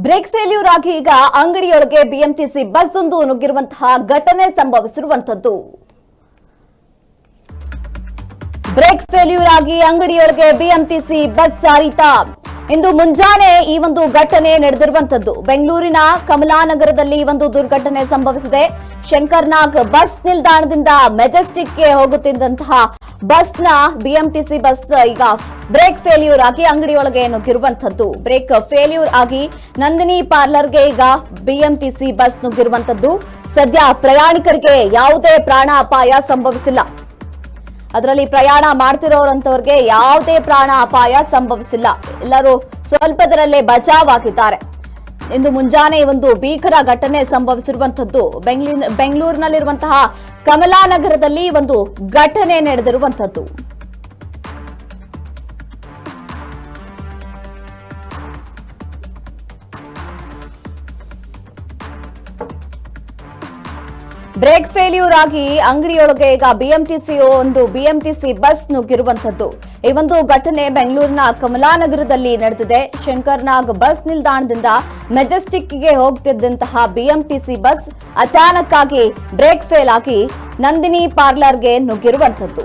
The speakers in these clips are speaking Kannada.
ಬ್ರೇಕ್ ಫೇಲ್ಯೂರ್ ಆಗಿ ಈಗ ಅಂಗಡಿಯೊಳಗೆ ಬಿಎಂಟಿಸಿ ಬಸ್ ಒಂದು ನುಗ್ಗಿರುವಂತಹ ಘಟನೆ ಸಂಭವಿಸಿರುವಂತದ್ದು ಬ್ರೇಕ್ ಫೇಲ್ಯೂರ್ ಆಗಿ ಅಂಗಡಿಯೊಳಗೆ ಬಿಎಂಟಿಸಿ ಬಸ್ ಸಾರಿತ ಇಂದು ಮುಂಜಾನೆ ಈ ಒಂದು ಘಟನೆ ನಡೆದಿರುವಂತದ್ದು ಬೆಂಗಳೂರಿನ ಕಮಲಾನಗರದಲ್ಲಿ ಒಂದು ದುರ್ಘಟನೆ ಸಂಭವಿಸಿದೆ. ಶಂಕರ್ನಾಗ್ ಬಸ್ ನಿಲ್ದಾಣದಿಂದ ಮೆಜೆಸ್ಟಿಕ್ಗೆ ಹೋಗುತ್ತಿದ್ದಂತಹ ಬಸ್ನ ಬಿಎಂಟಿಸಿ ಬಸ್ ಈಗ ಬ್ರೇಕ್ ಫೇಲ್ಯೂರ್ ಆಗಿ ಅಂಗಡಿಯೊಳಗೆ ನುಗ್ಗಿರುವಂತದ್ದು ಬ್ರೇಕ್ ಫೇಲ್ಯೂರ್ ಆಗಿ ನಂದಿನಿ ಪಾರ್ಲರ್ಗೆ ಈಗ ಬಿಎಂಟಿಸಿ ಬಸ್ ನುಗ್ಗಿರುವಂತದ್ದು ಸದ್ಯ ಪ್ರಯಾಣಿಕರಿಗೆ ಯಾವುದೇ ಪ್ರಾಣ ಅಪಾಯ ಸಂಭವಿಸಿಲ್ಲ. ಅದರಲ್ಲಿ ಪ್ರಯಾಣ ಮಾಡ್ತಿರೋರಂತವ್ರಿಗೆ ಯಾವುದೇ ಪ್ರಾಣ ಅಪಾಯ ಸಂಭವಿಸಿಲ್ಲ. ಎಲ್ಲರೂ ಸ್ವಲ್ಪದರಲ್ಲೇ ಬಚಾವ್ ಆಗಿದ್ದಾರೆ ಇಂದು ಮುಂಜಾನೆ ಒಂದು ಭೀಕರ ಘಟನೆ ಸಂಭವಿಸಿರುವಂತದ್ದು ಬೆಂಗಳೂರು ಬೆಂಗಳೂರಿನಲ್ಲಿರುವಂತಹ ಕಮಲಾನಗರದಲ್ಲಿ ಒಂದು ಘಟನೆ ನಡೆದಿರುವಂತದ್ದು ಬ್ರೇಕ್ ಫೇಲ್ಯೂರ್ ಆಗಿ ಅಂಗಡಿಯೊಳಗೆ ಈಗ ಬಿಎಂಟಿಸಿ ಒಂದು ಬಿಎಂಟಿಸಿ ಬಸ್ ನುಗ್ಗಿರುವಂತದ್ದು ಈ ಒಂದು ಘಟನೆ ಬೆಂಗಳೂರಿನ ಕಮಲಾನಗರದಲ್ಲಿ ನಡೆದಿದೆ. ಶಂಕರ್ನಾಗ್ ಬಸ್ ನಿಲ್ದಾಣದಿಂದ ಮೆಜೆಸ್ಟಿಕ್ಗೆ ಹೋಗ್ತಿದ್ದಂತಹ ಬಿಎಂಟಿಸಿ ಬಸ್ ಅಚಾನಕ್ ಆಗಿ ಬ್ರೇಕ್ ಫೇಲ್ ಆಗಿ ನಂದಿನಿ ಪಾರ್ಲರ್ಗೆ ನುಗ್ಗಿರುವಂತದ್ದು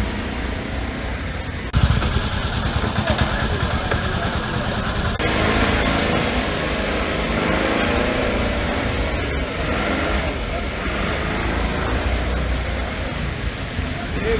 Ei,